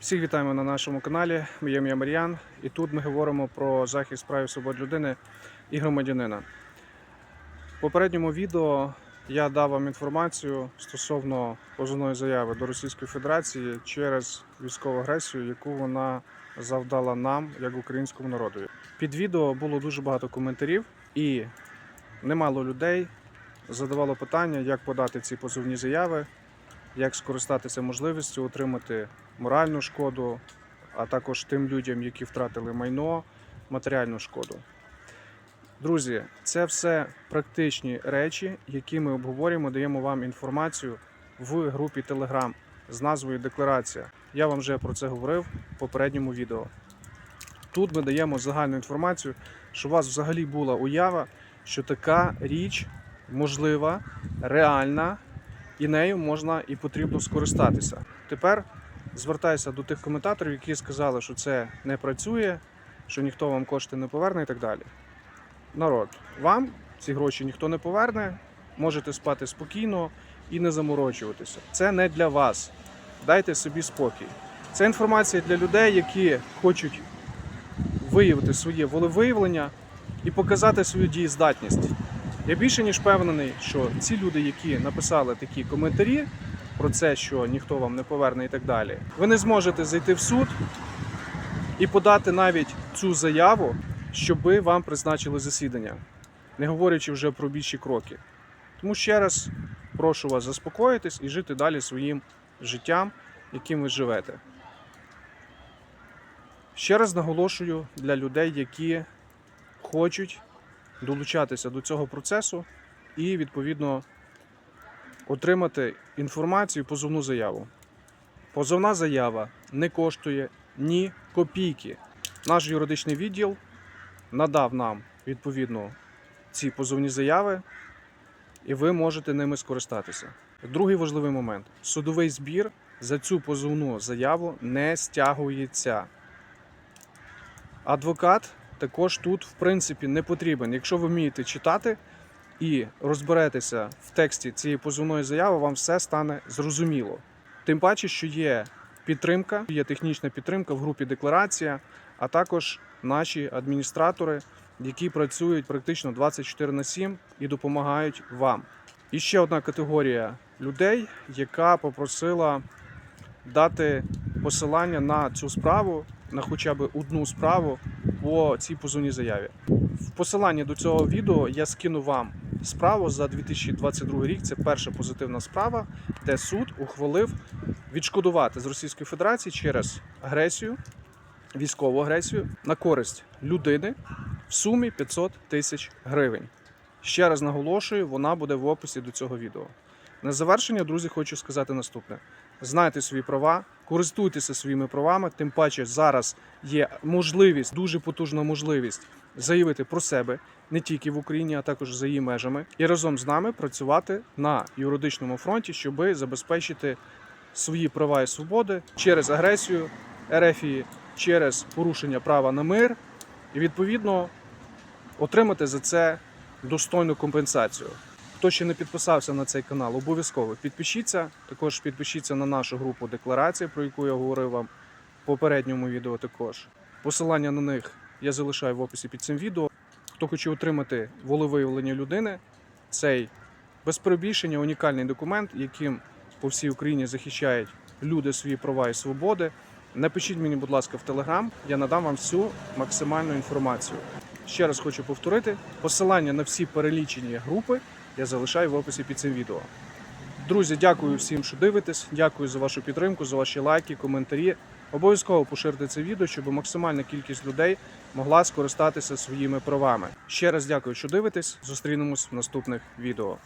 Всіх вітаємо на нашому каналі. Моє ім'я Мар'ян, і тут ми говоримо про захист прав і свобод людини і громадянина. В попередньому відео я дав вам інформацію стосовно позовної заяви до Російської Федерації через військову агресію, яку вона завдала нам, як українському народу. Під відео було дуже багато коментарів, і немало людей задавало питання, як подати ці позовні заяви, як скористатися можливістю отримати моральну шкоду, а також тим людям, які втратили майно, матеріальну шкоду. Друзі, це все практичні речі, які ми обговорюємо, даємо вам інформацію в групі Telegram з назвою Декларація. Я вам вже про це говорив в попередньому відео. Тут ми даємо загальну інформацію, що у вас взагалі була уява, що така річ можлива, реальна, і нею можна і потрібно скористатися. Тепер звертаюся до тих коментаторів, які сказали, що це не працює, що ніхто вам кошти не поверне і так далі. Народ, вам ці гроші ніхто не поверне, можете спати спокійно і не заморочуватися. Це не для вас. Дайте собі спокій. Це інформація для людей, які хочуть виявити своє волевиявлення і показати свою дієздатність. Я більше ніж впевнений, що ці люди, які написали такі коментарі про це, що ніхто вам не поверне і так далі, ви не зможете зайти в суд і подати навіть цю заяву, щоби вам призначили засідання, не говорячи вже про більші кроки. Тому ще раз прошу вас заспокоїтись і жити далі своїм життям, яким ви живете. Ще раз наголошую для людей, які хочуть долучатися до цього процесу і відповідно отримати інформацію, позовну заяву. Позовна заява не коштує ні копійки. Наш юридичний відділ надав нам відповідно ці позовні заяви, і ви можете ними скористатися. Другий важливий момент: судовий збір за цю позовну заяву не стягується. Адвокат також тут, в принципі, не потрібен. Якщо ви вмієте читати і розберетеся в тексті цієї позовної заяви, вам все стане зрозуміло. Тим паче, що є підтримка, є технічна підтримка в групі Декларація, а також наші адміністратори, які працюють практично 24 на 7 і допомагають вам. І ще одна категорія людей, яка попросила дати посилання на цю справу, на хоча б одну справу по цій позовній заяві. В посиланні до цього відео я скину вам справу за 2022 рік. Це перша позитивна справа, де суд ухвалив відшкодувати з Російської Федерації через агресію, військову агресію на користь людини в сумі 500 тисяч гривень. Ще раз наголошую, вона буде в описі до цього відео. На завершення, друзі, хочу сказати наступне: знайте свої права, користуйтеся своїми правами. Тим паче зараз є можливість, дуже потужна можливість заявити про себе не тільки в Україні, а також за її межами, і разом з нами працювати на юридичному фронті, щоб забезпечити свої права і свободи через агресію Ерефії, через порушення права на мир, і відповідно отримати за це достойну компенсацію. Хто ще не підписався на цей канал, обов'язково підпишіться. Також підпишіться на нашу групу декларації, про яку я говорив вам в попередньому відео. Також посилання на них я залишаю в описі під цим відео. Хто хоче отримати волевиявлення людини, цей без перебільшення унікальний документ, яким по всій Україні захищають люди свої права і свободи. Напишіть мені, будь ласка, в Телеграм, я надам вам всю максимальну інформацію. Ще раз хочу повторити: посилання на всі перелічені групи я залишаю в описі під цим відео. Друзі, дякую всім, що дивитесь. Дякую за вашу підтримку, за ваші лайки, коментарі. Обов'язково поширте це відео, щоб максимальна кількість людей могла скористатися своїми правами. Ще раз дякую, що дивитесь. Зустрінемось в наступних відео.